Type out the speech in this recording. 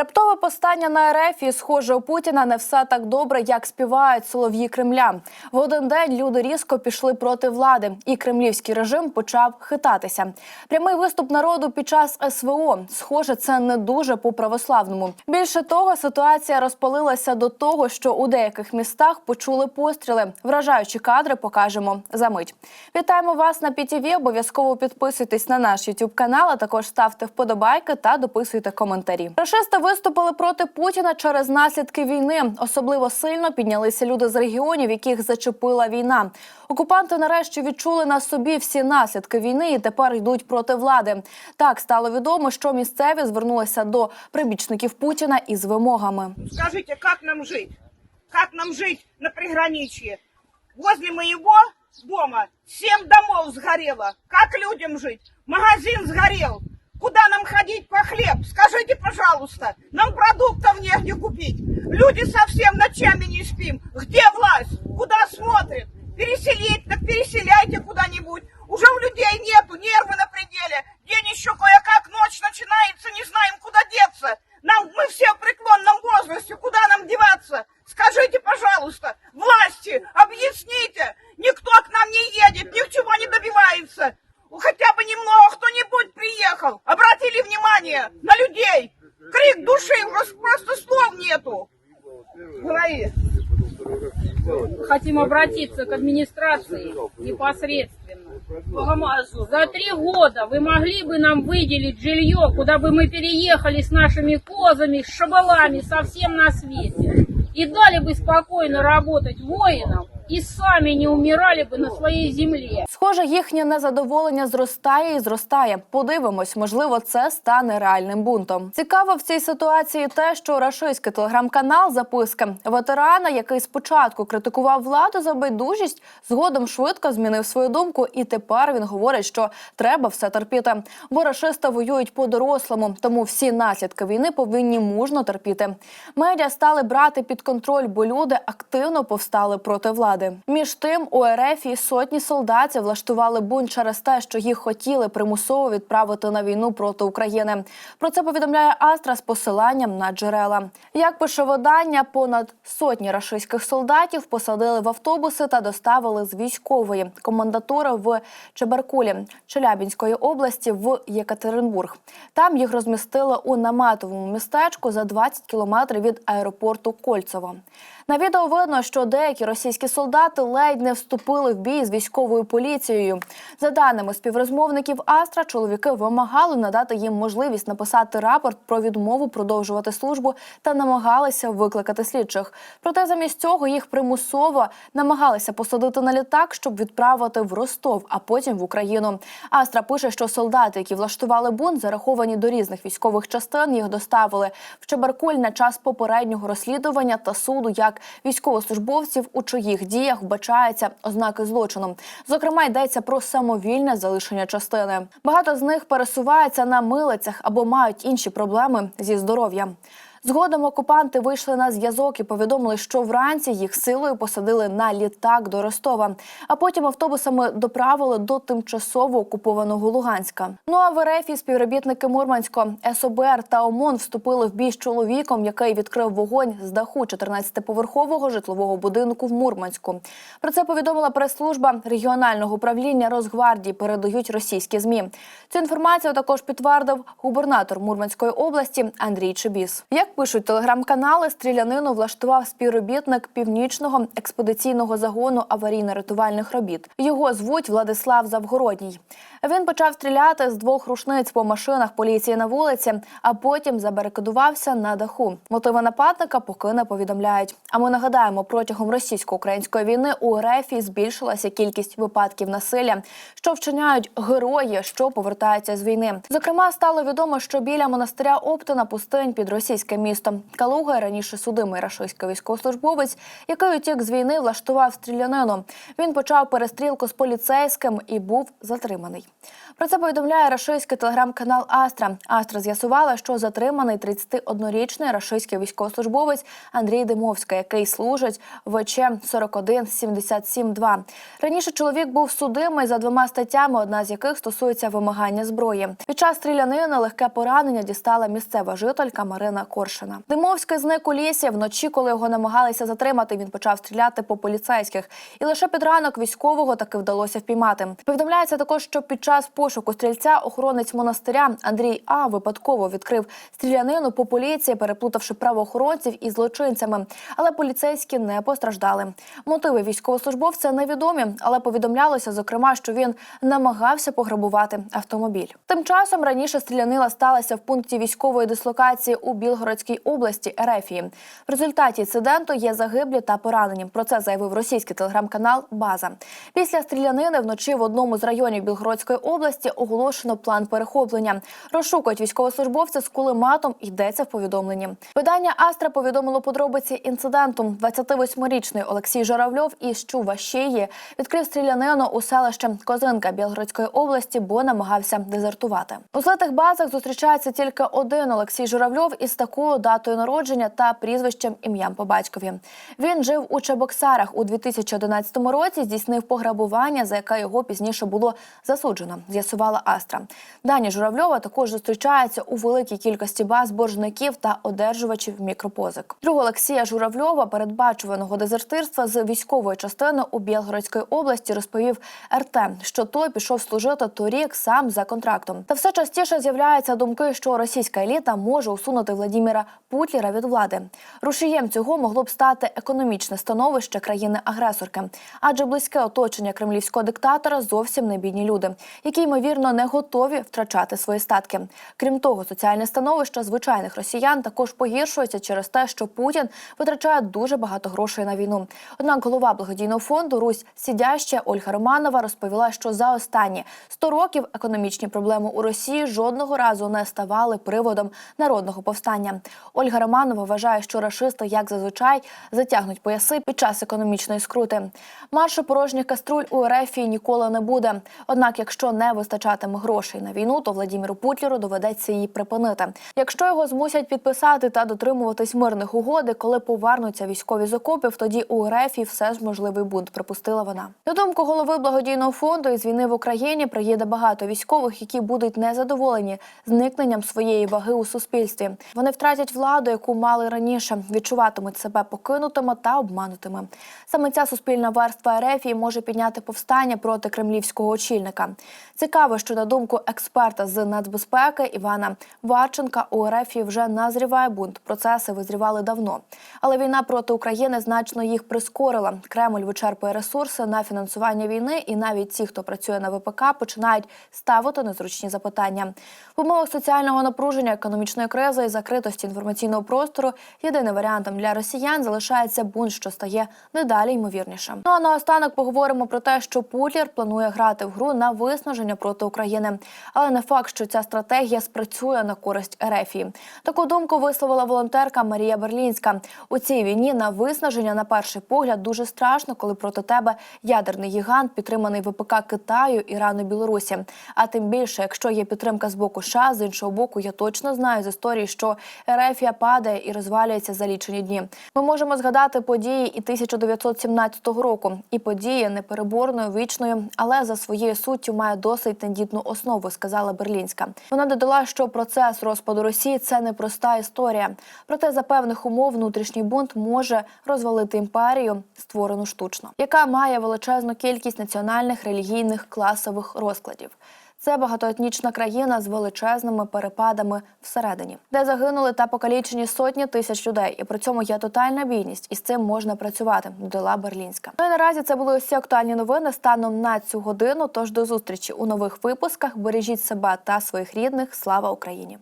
Раптове постання на РФ і схоже у Путіна не все так добре, як співають солов'ї Кремля. В один день люди різко пішли проти влади, і кремлівський режим почав хитатися. Прямий виступ народу під час СВО. Схоже, це не дуже по православному. Більше того, ситуація розпалилася до того, що у деяких містах почули постріли. Вражаючі кадри покажемо за мить. Вітаємо вас на ПІТІВІ. Обов'язково підписуйтесь на наш YouTube канал, а також ставте вподобайки та дописуйте коментарі. Рашисти виступили проти Путіна через наслідки війни. Особливо сильно піднялися люди з регіонів, яких зачепила війна. Окупанти нарешті відчули на собі всі наслідки війни і тепер йдуть проти влади. Так стало відомо, що місцеві звернулися до прибічників Путіна із вимогами. Скажите, как нам жить? Как нам жить на приграничье? Возле моего дома семь домов сгорело. Как людям жить? Магазин сгорел. Куда нам ходить по хлеб? Скажите, пожалуйста. Нам продуктов негде купить. Люди совсем ночами не спим. Где власть? Куда смотрит? Переселить, так переселяйте куда-нибудь. Уже у людей приехал. Обратили внимание на людей. Крик души, просто, слов нету. Говори. хотим обратиться к администрации непосредственно. За три года вы могли бы нам выделить жилье, куда бы мы переехали с нашими козами, с шабалами, совсем на свете. И дали бы спокойно работать воинам, и сами не умирали бы на своей земле. Схоже, їхнє незадоволення зростає і зростає. Подивимось, можливо, це стане реальним бунтом. Цікаво в цій ситуації те, що рашистський телеграм-канал записки ветерана, який спочатку критикував владу за байдужість, згодом швидко змінив свою думку, і тепер він говорить, що треба все терпіти. Бо рашисти воюють по-дорослому, тому всі наслідки війни повинні мужно терпіти. Медіа стали брати під контроль, бо люди активно повстали проти влади. Між тим, у РФ і сотні солдатів влаштували бунт через те, що їх хотіли примусово відправити на війну проти України. Про це повідомляє Астра з посиланням на джерела. Як пише видання, понад сотні рашистських солдатів посадили в автобуси та доставили з військової комендатури в Чебаркулі Челябінської області в Єкатеринбург. Там їх розмістили у наметовому містечку за 20 кілометрів від аеропорту Кольцево. На відео видно, що деякі російські солдати ледь не вступили в бій з військовою поліцією. За даними співрозмовників Астра, чоловіки вимагали надати їм можливість написати рапорт про відмову продовжувати службу та намагалися викликати слідчих. Проте замість цього їх примусово намагалися посадити на літак, щоб відправити в Ростов, а потім в Україну. Астра пише, що солдати, які влаштували бунт, зараховані до різних військових частин, їх доставили в Чебаркуль на час попереднього розслідування та суду як військовослужбовців, у чиїх діях вбачаються ознаки злочину. Зокрема, йдеться про самовільне залишення частини. Багато з них пересуваються на милицях або мають інші проблеми зі здоров'ям. Згодом окупанти вийшли на зв'язок і повідомили, що вранці їх силою посадили на літак до Ростова, а потім автобусами доправили до тимчасово окупованого Луганська. Ну а в РФ і співробітники Мурманського СОБР та ОМОН вступили в бій з чоловіком, який відкрив вогонь з даху 14-поверхового житлового будинку в Мурманську. Про це повідомила прес-служба регіонального управління Росгвардії. Передають російські змі. Цю інформацію також підтвердив губернатор Мурманської області Андрій Чебіс. Як пишуть телеграм-канали, стрілянину влаштував співробітник північного експедиційного загону аварійно-рятувальних робіт. Його звуть Владислав Завгородній. Він почав стріляти з двох рушниць по машинах поліції на вулиці, а потім забарикадувався на даху. Мотиви нападника поки не повідомляють. А ми нагадаємо, протягом російсько-української війни у РФ збільшилася кількість випадків насилля, що вчиняють герої, що повертаються з війни. Зокрема, стало відомо, що біля монастиря Оптина пустинь під російське місто Калуга раніше судимий рашистський військовослужбовець, який утік з війни, влаштував стрілянину. Він почав перестрілку з поліцейським і був затриманий. Про це повідомляє рашистський телеграм-канал Астра. Астра з'ясувала, що затриманий 31-річний рашистський військовослужбовець Андрій Димовський, який служить в ВЧ 41772. Раніше чоловік був судимий за двома статтями, одна з яких стосується вимагання зброї. Під час стрілянини легке поранення дістала місцева жителька Марина Коршина. Димовський зник у лісі вночі, коли його намагалися затримати. Він почав стріляти по поліцейських, і лише під ранок військового таки вдалося впіймати. Повідомляється також, що під час пошуку стрільця охоронець монастиря Андрій А випадково відкрив стрілянину по поліції, переплутавши правоохоронців із злочинцями. Але поліцейські не постраждали. Мотиви військовослужбовця невідомі, але повідомлялося, зокрема, що він намагався пограбувати автомобіль. Тим часом раніше стрілянина сталася в пункті військової дислокації у Білгородській області Ерефії. В результаті інциденту є загиблі та поранені. Про це заявив російський телеграм-канал База. Після стрілянини вночі в одному з районів Білгородської області оголошено план перехоплення. Розшукують військовослужбовця з кулематом. Йдеться в повідомленні. Видання Астра повідомило подробиці інциденту. 28-річний Олексій Журавльов із Чувашії відкрив стрілянину у селище Козинка Білгородської області, бо намагався дезертувати. У злитих базах зустрічається тільки один Олексій Журавльов із такою датою народження та прізвищем ім'ям по батькові. Він жив у Чебоксарах у 2011 році. Здійснив пограбування, за яке його пізніше було засуджено. З'ясувала Астра. Дані Журавльова також зустрічаються у великій кількості баз боржників та одержувачів мікропозик. Друг Олексія Журавльова, передбачуваного дезертирства з військової частини у Білгородській області, розповів РТ, що той пішов служити торік сам за контрактом. Та все частіше з'являються думки, що російська еліта може усунути Владіміра Путлера від влади. Рушієм цього могло б стати економічне становище країни-агресорки, адже близьке оточення кремлівського диктатора зовсім не бідні люди, які ймовірно не готові втрачати свої статки. Крім того, соціальне становище звичайних росіян також погіршується через те, що Путін витрачає дуже багато грошей на війну. Однак голова благодійного фонду Русь Сідяще Ольга Романова розповіла, що за останні 100 років економічні проблеми у Росії жодного разу не ставали приводом народного повстання. Ольга Романова вважає, що рашисти, як зазвичай, затягнуть пояси під час економічної скрути. Маршу порожніх каструль у Ерефії ніколи не буде. Однак, якщо не вистачатиме грошей на війну, то Владіміру Путлеру доведеться її припинити. Якщо його змусять підписати та дотримуватись мирних угоди, коли повернуться військові з окопів, тоді у Ерефії все ж можливий бунт, припустила вона. На думку голови благодійного фонду із війни в Україні приїде багато військових, які будуть незадоволені зникненням своєї ваги у суспільстві. Вони втратять владу, яку мали раніше, відчуватимуть себе покинутими та обманутими. Саме ця суспільна верства Ерефії може підняти повстання проти кремлівського очільника. Цікаво, що на думку експерта з нацбезпеки Івана Варченка у Ерефії вже назріває бунт. Процеси визрівали давно. Але війна проти України значно їх прискорила. Кремль вичерпує ресурси на фінансування війни, і навіть ті, хто працює на ВПК, починають ставити незручні запитання. В умовах соціального напруження, економічної кризи і закритості інформаційного простору єдиним варіантом для росіян залишається бунт, що стає недалі ймовірнішим. Ну а наостанок поговоримо про те, що Путлер планує грати в гру на виснаження проти України, але не факт, що ця стратегія спрацює на користь Ерефії. Таку думку висловила волонтерка Марія Берлінська. У цій війні на виснаження на перший погляд дуже страшно, коли проти тебе ядерний гігант, підтриманий ВПК Китаю, Ірану, Білорусі. А тим більше, якщо є підтримка з боку США, з іншого боку, я точно знаю з історії, що Ерефія падає і розвалюється за лічені дні. Ми можемо згадати події і 1917 року, і події непереборною, вічною, але за своєю суттю має досить тендітну основу, сказала Берлінська. Вона додала, що процес розпаду Росії це непроста історія. Проте за певних умов внутрішній бунт може розвалити імперію, створену штучно, яка має величезну кількість національних, релігійних, класових розкладів. Це багатоетнічна країна з величезними перепадами всередині, де загинули та покалічені сотні тисяч людей, і при цьому є тотальна бідність, і з цим можна працювати. Додала Берлінська. Ну і наразі це були усі актуальні новини станом на цю годину. Тож до зустрічі у нових випусках. Бережіть себе та своїх рідних. Слава Україні!